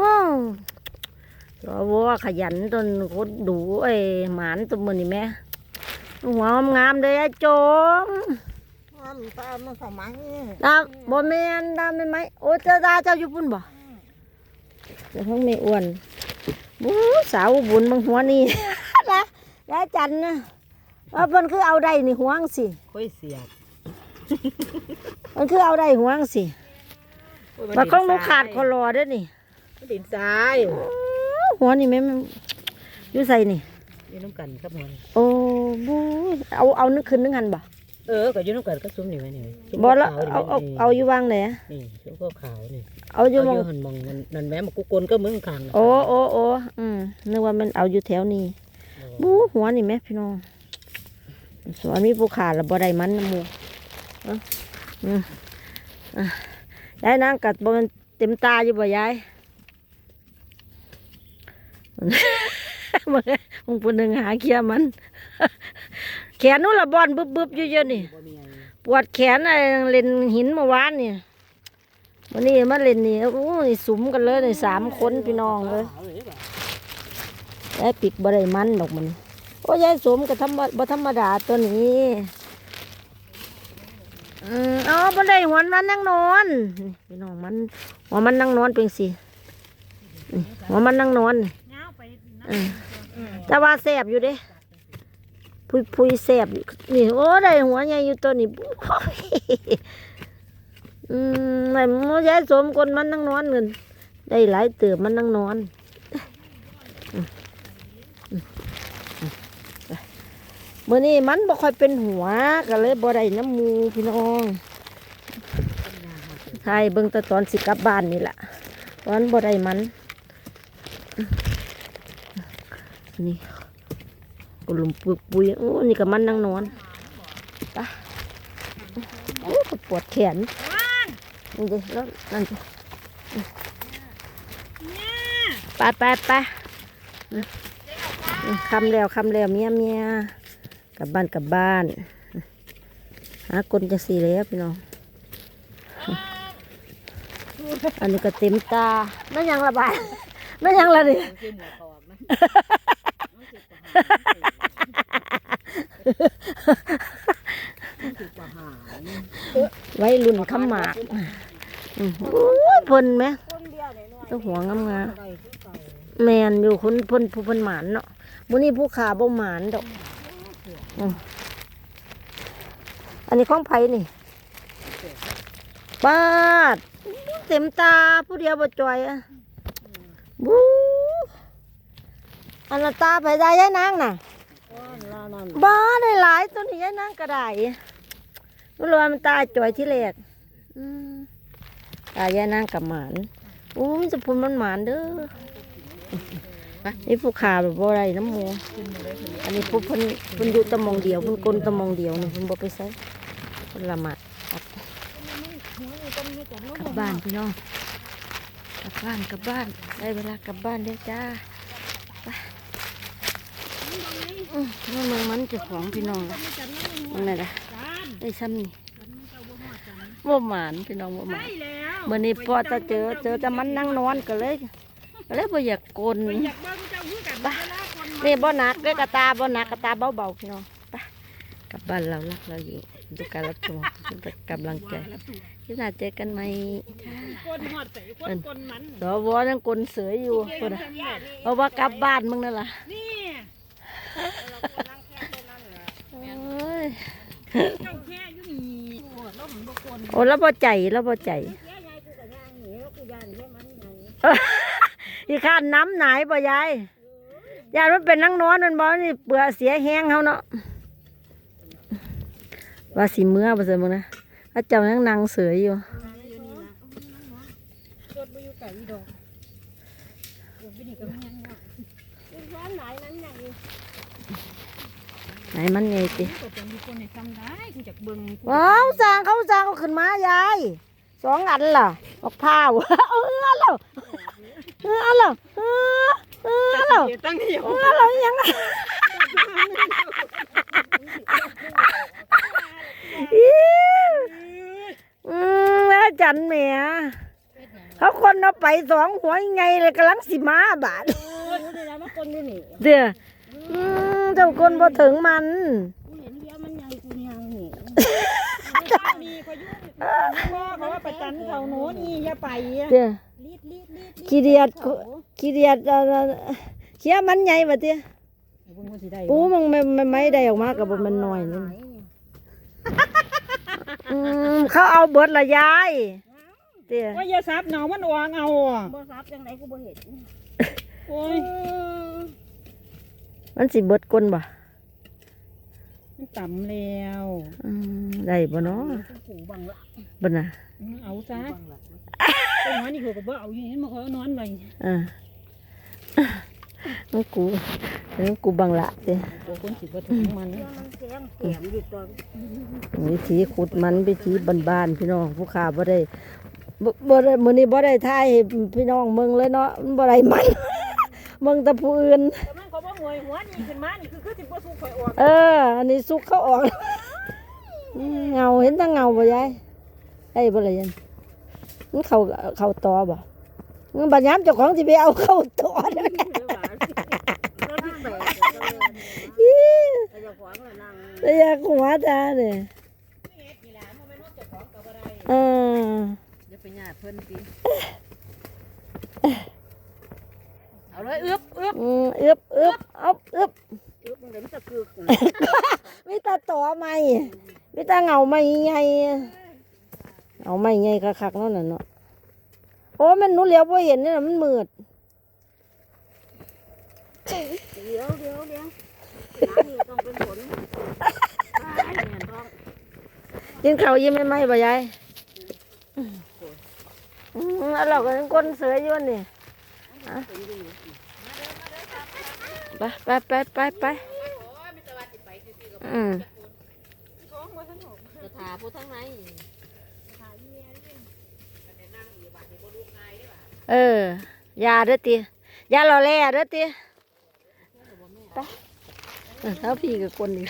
ว้าวตัววัวขยันจนโคตรดูไอ้หมานตัวมือนี่แม่หัวงามๆเลยไอ้โจมมันตามมันสมังนี่ดาบ่แม่นดาแม่นไหมโอ้เจ้าดาเจ้าอยู่ปุ่นบ่เดี๋ยวห้องไม่อ้วนบูสาวอุบุญบางหัวนี่ละแล้วจันนะว่าเพิ่นคือเอาได้นี่หัวงสิค่อยเสียบมันคือเอาได้หัวงสิ มาของหนูขาดคอรอเด้อนี่มันดินทรายหัวนี่แม่มันอยู่ใส่นี่อยู่น้ำกันครับมันโอ้บูเอาเอานึกขึ้นนึกหันบ่เออก็อยู่น้ำกันก็ซุ้มนี่ไว้นี่ซุ้มบ่ละขวๆนี่เอาเอานี่เอาอยู่วางไหนอะนี่ซุ้มก็ขาวนี่เอาอยู่เอาหมองอยู่หันมองมันนั่นแม่มากุกกลก็มึงข้างน่ะโอ้โอ้โอ้อืมนึกว่ามันเอาอยู่แถวนี้บูหัวนี่แม่พี่น้องสวนมีผู้ขาดแล้วบ่ได้มันนะหมูเอ้าอืมอะ ยายนางกัดบ่มันเต็มตาอยู่บ่ยายมึงมึงปุ่นหนึ่งหาเคลียร์มัน แขนนู้นละบอนบึบบึบๆอยู่เยอะนี่บ่มีไงปวดแขนอะไรเล่นหินเมื่อวานนี่วันนี้มาเล่นนี่โอ้ยสุมกันเลยนี่สามคนพี่น้องเลยขาวเลยบ่ยายปิกบ่ได้มันดอกมัน โอ้ยายสมกับธรรมบ่ธรรมดาตัวนี้อืมเอ๋อ บ่ได้หัวมันนั่งนอนนี่พี่น้องมันหัวมันนั่งนอนเป็นสินี่หัวมันนั่งนอนนี่อืมแต่ว่าแสบอยู่เด้พุยพุยแสบอยู่นี่โอ้ได้หัวใหญ่อยู่ตัวนี้โอ้ยอืมไอ้หมูยายสมคนมันนั่งนอนเงินได้หลายเติบมันนั่งนอนมื่อนี้มันบ่ค่อยเป็นหัวก็เลยบ่ได้น้ำมูพี่น้อง ใช่เบิ่งต่ตอนสิกลับบ้านนี่แหละตอนบ่ได้มัน นี่กลุ่มปุยปุยโอ้นี่ก็มันนั่งนอนไปโอ้ก็ปวดแขนนี่ดิแล้วนั่นดิไปไปไปคำแล้วคำแล้วเมียเมียกลับบ้านกลับบ้าน หาคนจะสีแล้วพี่น้อง อันนี้ก็เต็มตาไม่ยังระบายไม่ยังละดิคือหมวกเขาออกนะคือประหารไว้รุ่นคำหมากอืมโอ้ยเพ่นไหมต้องหัวงามงาอะไรคือเก่าแมนอยู่คนเพ่นผู้เพ่นหมานเนาะมื้อนี้ผู้ขาบ่หมานดอกอืมอันนี้ของไผนี่ปาด เต็มตาผู้เดียวบ่จอยอะบูอันละตาไปได้ยายนางน่ะอ้อนลานั่นบ้าได้หลายตัวนี้ยายนางก็ได้รู้เลยว่ามันตาจอยที่แรกอืมตายายนางกับหมานโอ้ยจะพูนมันหมานเด้อนี่ผู้ขาแบบบ่ไรน้ำหมูอันนี้ผู้เพิ่นเพิ่นอยู่ตะมองเดียวเพิ่นกลนตะมองเดียวนี่เพิ่นบ่ไปใส่เพิ่นละหมาดครับ กลับบ้านพี่น้อง กลับบ้านกลับบ้าน ได้เวลากลับบ้านแล้วจ้าไปอืมนี่เมืองมันจ้าของพี่น้องล่ะมันไงล่ะได้ซ้ำนี่บ่หมานพี่น้องบ่หมานเมื่อนี้พอจะเจอเจอแต่มันนั่งนอนก็เลยก็เลยบ่อยากโกนนี่บ่หนักเลยกระตาบ่หนักกระตาเบาๆพี่น้องไปกลับบ้านเรารักเราอยู่ดูการรับชมเป็นกำลังใจ ที่น่าเจอกันไหมก้นหอดใส่ก้นก้นมันสวยังกลนเสืออยู่คนน่ะเพราะว่ากลับบ้านมึงนั่นล่ะนี่โอ้ยเจ้าแค่อยู่นี่โอ้แล้วผมบอกก้นโอ้แล้วบ่ใจแล้วบ่ใจอีข้านน้ำไหนบ่ยายยายมันเป็นนังนอนมันบ่นี่เปลือเสียแห้งเฮาเนาะว่าสิเมื่อบ่เสยมึงนะ ถ้าเจ้ายังนั่งเสืออยู่ก้นไปอยู่ไก่ดอกโอ้ยนี่ก็ไม่ยังเนาะร้านไหนนั้นยังอยู่ไหนมันไงติก็จะมีคนให้ทำได้กูจากเบิ่งกูว้าวสร้างเขาสร้างเขาขึ้นมายายสองอันล่ะมะพร้าวเอาเอือแล้วเอือแล้วเอือเอือแล้วตั้งเดียวเอือแล้วยังไงอิ๊ วอืมแม่จันแหม่เขาคนเอาไปสองหัวยังไงเลยกำลังสิมาบาดโอ้ยนี่นะมันคนอยู่นี่เด้ออืมเจ้าคนบ่ถึงมันกูเห็นเดียวมันยังกูยังนี่ดีพายุพ่อเขาว่าไปตันเขาโน้นนี่อย่าไปอะเด้อรีดรีดรีดขี้เดียดขี้เดียดเอ่อเขี้ยมันใหญ่บ่เตี้ยบุญคนสิได้ปูมันไม่ไม่ไม่ได้ออกมาก็บ่มันน้อยนี่อืม เขาเอาเบิดละยายเตี้ยว่าอย่าซับหนองมันอวางเอาอะบ่ซับจังไดกูบ่เห็นโอ้ยมันสิเบิดก้นบ่มันต่ำแล้วอืมได้บ่เนาะกูบังละบ่น่ะเอาซะบังละไปนอนนี่คือกับว่าเอาอย่างนี้มาขอนอนไปอ่ามันกู มันกูบังละเตี้ยโอ้คนสิบ่ถึงมันมันแข็งแข็งอยู่ตอนวิธีขุดมันวิธีบ้านๆพี่น้องผู้ขาบ่ได้บ่บ่ได้มื้อนี้บ่ได้ทายให้พี่น้องเมืองเลยเนาะมันบ่ได้มันเมืองแต่ผู้อื่นแต่มันก็บ่หวยหัวนี่ขึ้นมานี่คือคือสิบ่สู้ข่อยออกเออ อันนี้สุกเขาออกอืมเงาเห็นแต่เงาบ่ยายได้บ่ล่ะยันมันเข้าเข้าตอบ่มันบัดยามเจ้าของสิไปเอาเข้าตอเด้อ แล้วที่แปดอีอีเจ้าของน่ะนั่ง แต่อยากหัวตาเนี่ยเออเดี๋ยวไปญาติเพิ่นติเอาเลยอึบอึบอืมอึบอึบเอาอึบอึบมันเดี๋ยวมันจะกึกมีแตาต่อใหม่มีแตาเงาใหม่ใหญ่เอาใหม่ใหญ่คักๆนั่นน่ะเนาะโอ้มันหนูเหลียวบ่เห็นนี่น่ะมันมืดเดี๋ยวเดี๋ยวเดี๋ยวน้ำนี่ ต้องเป็นผลตายเนี่ยท้องกินข้าวยิ้มไหมไหมบ่ยายอืมแล้วเราก็ยังก้นเสืออยู่นี่อะไปไปไปไปไปอืมจะถาผู้ทั้งในเออยาเด้อติยาหล่อแร่เด้อติไป เออแล้วพี่กับคนอีก